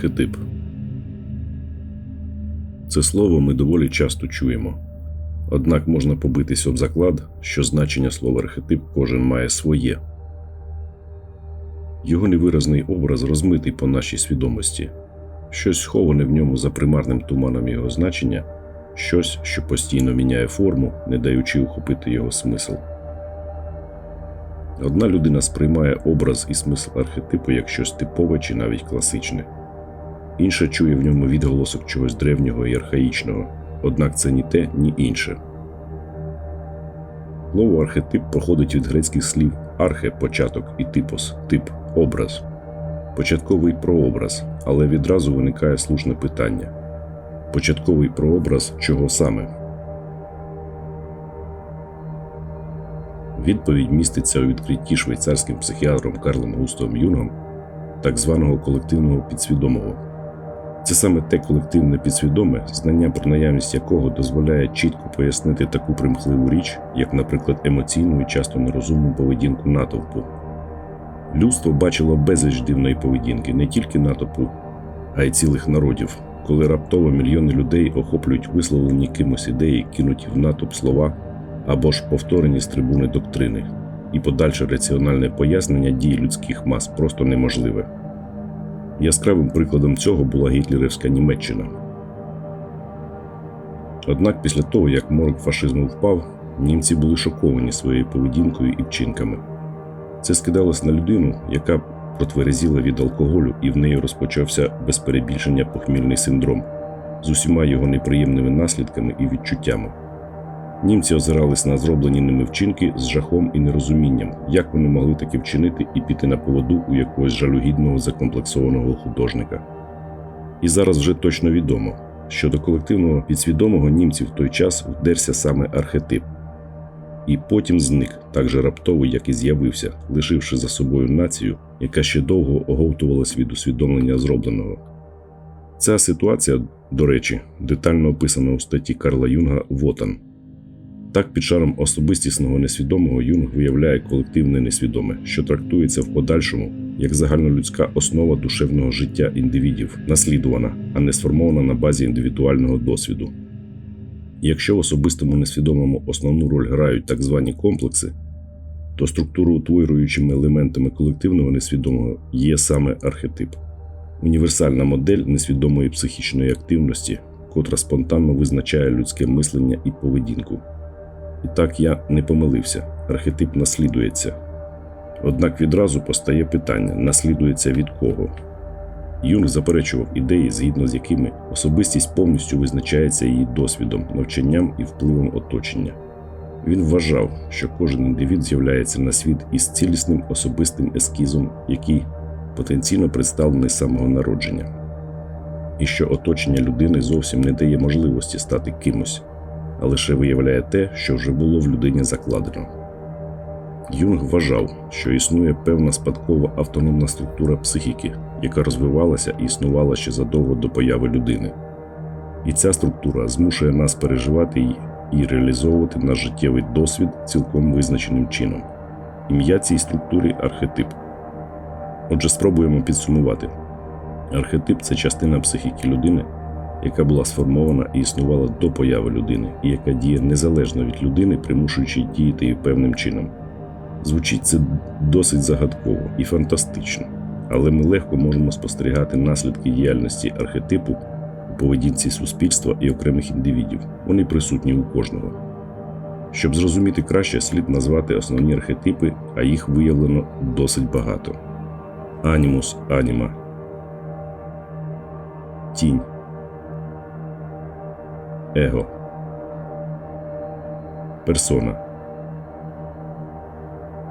Архетип це слово ми доволі часто чуємо. Однак можна побитись об заклад, що значення слова архетип кожен має своє. Його невиразний образ розмитий по нашій свідомості, щось сховане в ньому за примарним туманом його значення, щось, що постійно міняє форму, не даючи ухопити його смисл. Одна людина сприймає образ і смисл архетипу як щось типове чи навіть класичне, інша чує в ньому відголосок чогось древнього і архаїчного, однак це ні те, ні інше. Слово архетип походить від грецьких слів архе початок і типос тип, образ. Початковий прообраз, але відразу виникає слушне питання: початковий прообраз чого саме? Відповідь міститься у відкритті швейцарським психіатром Карлом Густовим Юнгом так званого колективного підсвідомого. Це саме те колективне підсвідоме, знання про наявність якого дозволяє чітко пояснити таку примхливу річ, як, наприклад, емоційну і часто нерозумну поведінку натовпу. Людство бачило безліч дивної поведінки не тільки натовпу, а й цілих народів, коли раптово мільйони людей охоплюють висловлені кимось ідеї, кинуті в натовп слова або ж повторені з трибуни доктрини, і подальше раціональне пояснення дій людських мас просто неможливе. Яскравим прикладом цього була гітлерівська Німеччина. Однак після того, як морок фашизму впав, німці були шоковані своєю поведінкою і вчинками. Це скидалось на людину, яка протверезіла від алкоголю, і в неї розпочався без перебільшення похмільний синдром з усіма його неприємними наслідками і відчуттями. Німці озирались на зроблені ними вчинки з жахом і нерозумінням, як вони могли таки вчинити і піти на поводу у якогось жалюгідного закомплексованого художника. І зараз вже точно відомо, що до колективного підсвідомого німців в той час вдерся саме архетип, і потім зник так же раптово, як і з'явився, лишивши за собою націю, яка ще довго оговтувалась від усвідомлення зробленого. Ця ситуація, до речі, детально описана у статті Карла Юнга Вотан. Так, під шаром особистісного несвідомого Юнг виявляє колективне несвідоме, що трактується в подальшому як загальнолюдська основа душевного життя індивідів, наслідувана, а не сформована на базі індивідуального досвіду. Якщо в особистому несвідомому основну роль грають так звані комплекси, то структуроутворюючими елементами колективного несвідомого є саме архетип, універсальна модель несвідомої психічної активності, котра спонтанно визначає людське мислення і поведінку. І так я не помилився, архетип наслідується. Однак відразу постає питання: наслідується від кого? Юнг заперечував ідеї, згідно з якими особистість повністю визначається її досвідом, навчанням і впливом оточення. Він вважав, що кожен індивід з'являється на світ із цілісним особистим ескізом, який потенційно представлений з самого народження, і що оточення людини зовсім не дає можливості стати кимось, а лише виявляє те, що вже було в людині закладено. Юнг вважав, що існує певна спадкова автономна структура психіки, яка розвивалася і існувала ще задовго до появи людини. І ця структура змушує нас переживати її і реалізовувати наш життєвий досвід цілком визначеним чином. Ім'я цій структурі архетип. Отже, спробуємо підсумувати. Архетип це частина психіки людини, яка була сформована і існувала до появи людини, і яка діє незалежно від людини, примушуючи діяти її певним чином. Звучить це досить загадково і фантастично, але ми легко можемо спостерігати наслідки діяльності архетипу у поведінці суспільства і окремих індивідів. Вони присутні у кожного. Щоб зрозуміти краще, слід назвати основні архетипи, а їх виявлено досить багато: анімус аніма, тінь, его, персона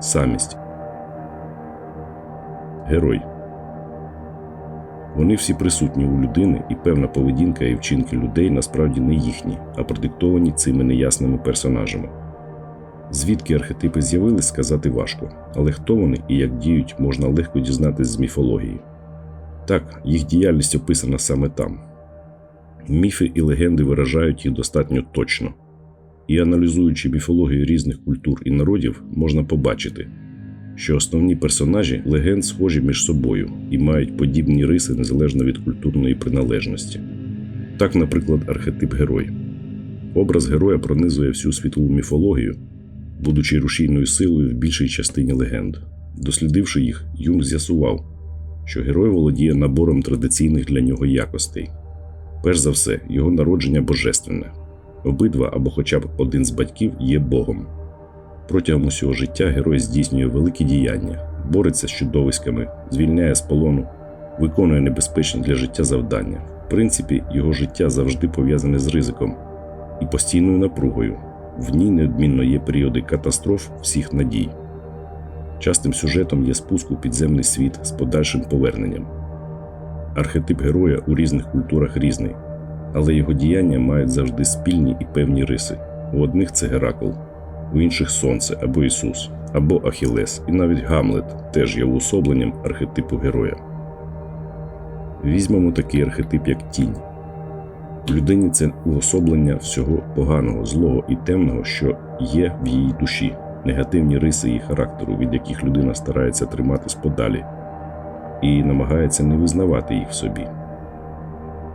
самість. Герой. Вони всі присутні у людини, і певна поведінка і вчинки людей насправді не їхні, а продиктовані цими неясними персонажами. Звідки архетипи з'явились, сказати важко, але хто вони і як діють, можна легко дізнатись з міфології. Так, їх діяльність описана саме там. Міфи і легенди виражають їх достатньо точно. І аналізуючи міфологію різних культур і народів, можна побачити, що основні персонажі легенд схожі між собою і мають подібні риси незалежно від культурної приналежності. Так, наприклад, архетип герой. Образ героя пронизує всю світлову міфологію, будучи рушійною силою в більшій частині легенд. Дослідивши їх, Юнг з'ясував, що герой володіє набором традиційних для нього якостей. Перш за все, його народження божественне. Обидва або хоча б один з батьків є Богом. Протягом усього життя герой здійснює великі діяння, бореться з чудовиськами, звільняє з полону, виконує небезпечні для життя завдання. В принципі, його життя завжди пов'язане з ризиком і постійною напругою. В ній неодмінно є періоди катастроф всіх надій. Частим сюжетом є спуск у підземний світ з подальшим поверненням. Архетип героя у різних культурах різний, але його діяння мають завжди спільні і певні риси. У одних це Геракл, у інших Сонце або Ісус, або Ахілес, і навіть Гамлет теж є уособленням архетипу героя. Візьмемо такий архетип, як тінь. У людині це уособлення всього поганого, злого і темного, що є в її душі, негативні риси її характеру, від яких людина старається триматись подалі і намагається не визнавати їх в собі.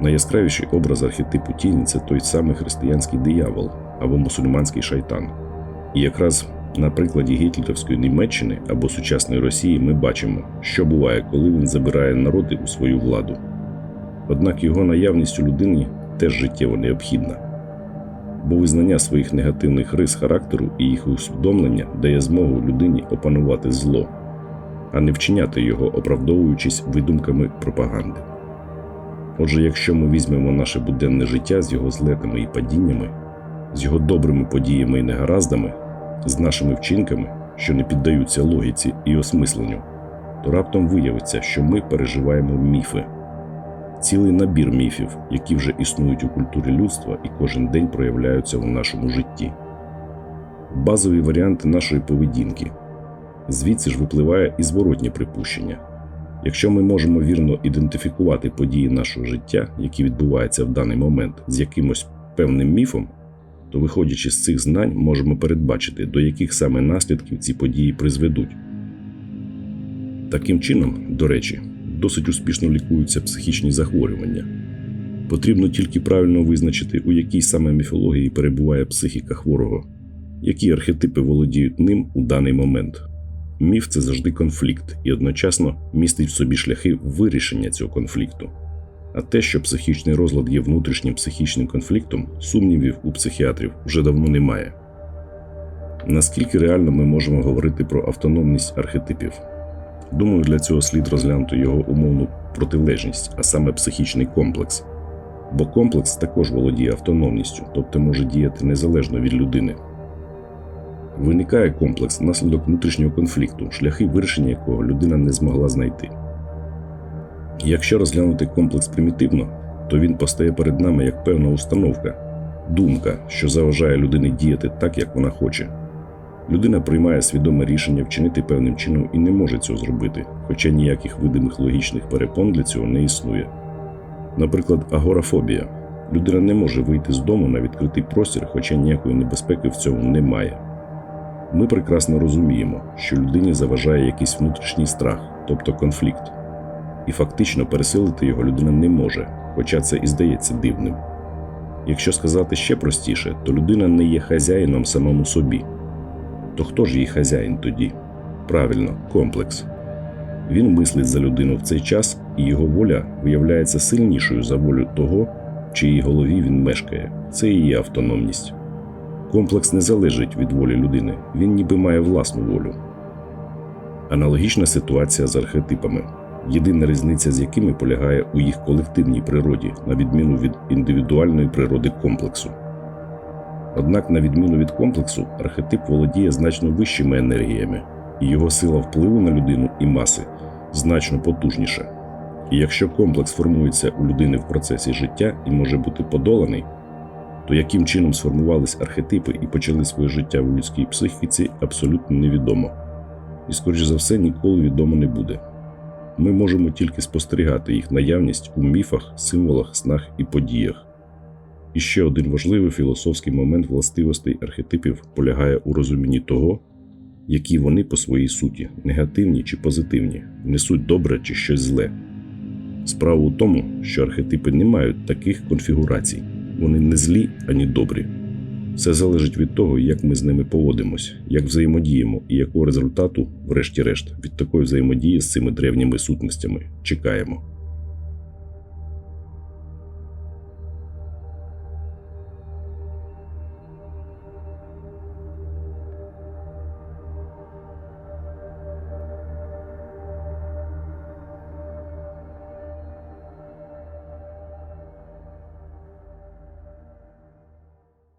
Найяскравіший образ архетипу тіні це той самий християнський диявол або мусульманський шайтан. І якраз на прикладі гітлерівської Німеччини або сучасної Росії ми бачимо, що буває, коли він забирає народи у свою владу. Однак його наявність у людині теж життєво необхідна, бо визнання своїх негативних рис характеру і їх усвідомлення дає змогу людині опанувати зло, а не вчиняти його, оправдовуючись видумками пропаганди. Отже, якщо ми візьмемо наше буденне життя з його злетами і падіннями, з його добрими подіями і негараздами, з нашими вчинками, що не піддаються логіці і осмисленню, то раптом виявиться, що ми переживаємо міфи, цілий набір міфів, які вже існують у культурі людства і кожен день проявляються в нашому житті. Базові варіанти нашої поведінки. Звідси ж випливає і зворотнє припущення. Якщо ми можемо вірно ідентифікувати події нашого життя, які відбуваються в даний момент, з якимось певним міфом, то, виходячи з цих знань, можемо передбачити, до яких саме наслідків ці події призведуть. Таким чином, до речі, досить успішно лікуються психічні захворювання. Потрібно тільки правильно визначити, у якій саме міфології перебуває психіка хворого, які архетипи володіють ним у даний момент. Міф це завжди конфлікт і одночасно містить в собі шляхи вирішення цього конфлікту. А те, що психічний розлад є внутрішнім психічним конфліктом, сумнівів у психіатрів вже давно немає. Наскільки реально ми можемо говорити про автономність архетипів? Думаю, для цього слід розглянути його умовну протилежність, а саме психічний комплекс. Бо комплекс також володіє автономністю, тобто може діяти незалежно від людини. Виникає комплекс внаслідок внутрішнього конфлікту, шляхи вирішення якого людина не змогла знайти. Якщо розглянути комплекс примітивно, то він постає перед нами як певна установка, думка, що заважає людині діяти так, як вона хоче. Людина приймає свідоме рішення вчинити певним чином і не може цього зробити, хоча ніяких видимих логічних перепон для цього не існує. Наприклад, агорафобія. Людина не може вийти з дому на відкритий простір, хоча ніякої небезпеки в цьому немає. Ми прекрасно розуміємо, що людині заважає якийсь внутрішній страх, тобто конфлікт, і фактично пересилити його людина не може, хоча це і здається дивним. Якщо сказати ще простіше, то людина не є хазяїном самому собі. То хто ж її хазяїн тоді? Правильно, комплекс. Він мислить за людину в цей час, і його воля виявляється сильнішою за волю того, в чиїй голові він мешкає. Це є автономність. Комплекс не залежить від волі людини, він ніби має власну волю. Аналогічна ситуація з архетипами, єдина різниця з якими полягає у їх колективній природі, на відміну від індивідуальної природи комплексу. Однак, на відміну від комплексу, архетип володіє значно вищими енергіями, і його сила впливу на людину і маси значно потужніша. І якщо комплекс формується у людини в процесі життя і може бути подоланий, то яким чином сформувались архетипи і почали своє життя в людській психіці, абсолютно невідомо. І, скоріш за все, ніколи відомо не буде. Ми можемо тільки спостерігати їх наявність у міфах, символах, снах і подіях. І ще один важливий філософський момент властивостей архетипів полягає у розумінні того, які вони по своїй суті, негативні чи позитивні, несуть добре чи щось зле. Справа у тому, що архетипи не мають таких конфігурацій, вони не злі ані добрі. Все залежить від того, як ми з ними поводимось, як взаємодіємо і якого результату, врешті-решт, від такої взаємодії з цими древніми сутностями чекаємо.